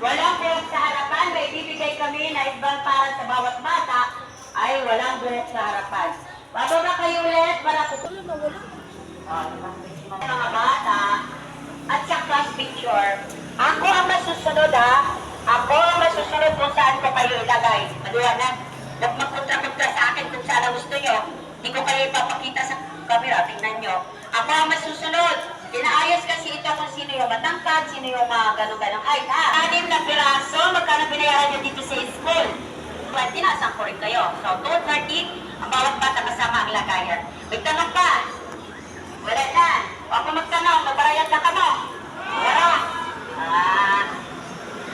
walang buhok sa harapan, may bibigay kami na ibang para sa bawat bata ay walang buhok sa harapan. Bababa kayo ulit para kukulo na wala. Mga bata at sa class picture, ako ang masusunod ha. Ako ang masusunod kung saan ko kayo ilagay. Maliwanag. Huwag magpunta-punta sa akin kung saan gusto nyo. Hindi ko kayo ipapakita sa camera. Tingnan nyo. Ako ang masusunod. Inaayos kasi ito kung sino matangkad, sino yung mga ganong-ganong height ha. Anim na piraso, magkano binayaran nyo dito sa school? 20 na, asang ko rin kayo. So, 230, ang bawat bata kasama ang lagayan. May tanong pa. Wala na. O ako magtanong, magbarayad na ka mo. Wala. Ah.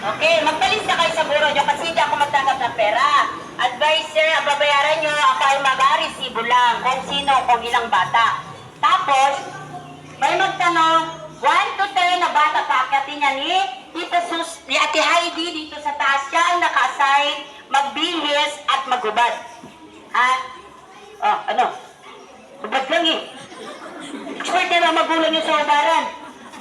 Okay, magpalis na kayo sa buro nyo kasi hindi ako magtanggap ng pera. Advisor, ang babayaran nyo, ako ay mag-resibo lang kung sino, kung ilang bata. Tapos, may magtanong, 1 to 10 na bata paakatin niya ni Tita Sus, ni Ate Heidi dito sa taas siya ang naka-assign magbihis at maghubad. Ha? Oh, ano? Hubad lang eh. Expert na lang magulang yung sa hubaran.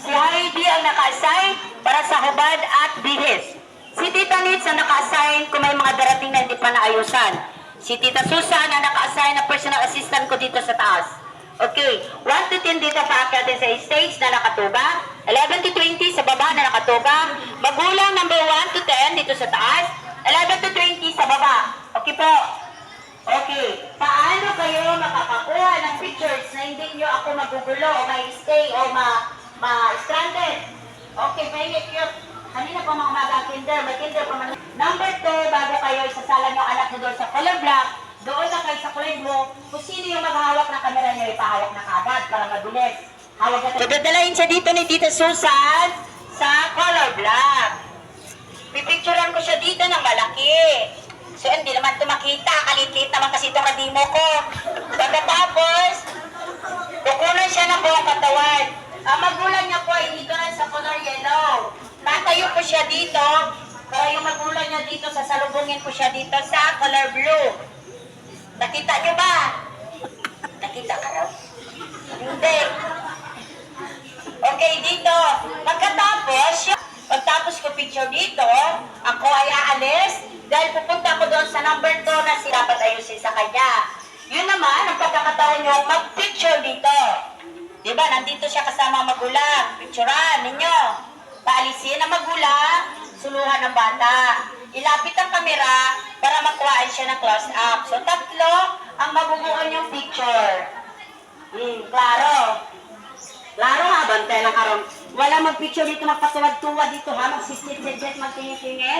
Si Heidi ang naka-assign para sa hubad at bihis. Si Tita Nitz ang naka-assign kung may mga darating na hindi pa naayusan. Si Tita Susan ang naka-assign na personal assistant ko dito sa taas. Okay, 1 to 10 dito pa natin sa stage na nakatuga. 11 to 20 sa baba na nakatuga. Magulang number 1 to 10 dito sa taas. 11 to 20 sa baba. Okay po. Okay, paano kayo makakakuha ng pictures na hindi nyo ako magugulo o may stay o ma, ma? Okay, pahingi kayo. Kanina pa mga umaga kinder, may kinder pa man. Number two, bago kayo isasala nyo anak nyo doon sa color black, doon na kayo sa kulay blue, kung sino yung maghahawak ng kamera nyo, ipahawak na kagad para mabilis. Hawak na Dadalayin siya dito ni Tita Susan sa color black. Pipicturean ko siya dito ng malaki. So, hindi naman ito makita. Kalit-lit naman kasi itong radimo ko. Pagkatapos, kukunan siya ng buong katawan. Ang magulang niya po ay dito na sa color yellow. Tatayo ko siya dito. Para yung magulang niya dito, sasalubungin ko siya dito sa color blue. Nakita niyo ba? Nakita ka raw? Hindi. Okay, dito. Pagkatapos, pagtapos ko picture dito, ako ay aalis dahil pupunta ko doon sa number 2 na si dapat ayusin sa kanya. Yun naman, ang pagkakataon nyo, mag-picture dito. Di ba, nandito siya kasama ang magulang. Picturean ninyo. Paalisin ang magulang, suluhan ng bata. Ilapit ang kamera para makuhaan siya ng close-up. So, tatlo ang mabubuo niyong picture. Hmm, klaro. Klaro ha, bantay ng karon. Wala mag-picture dito, magpatuwad-tuwad dito ha, magsisit-sit, magtingin-tingin.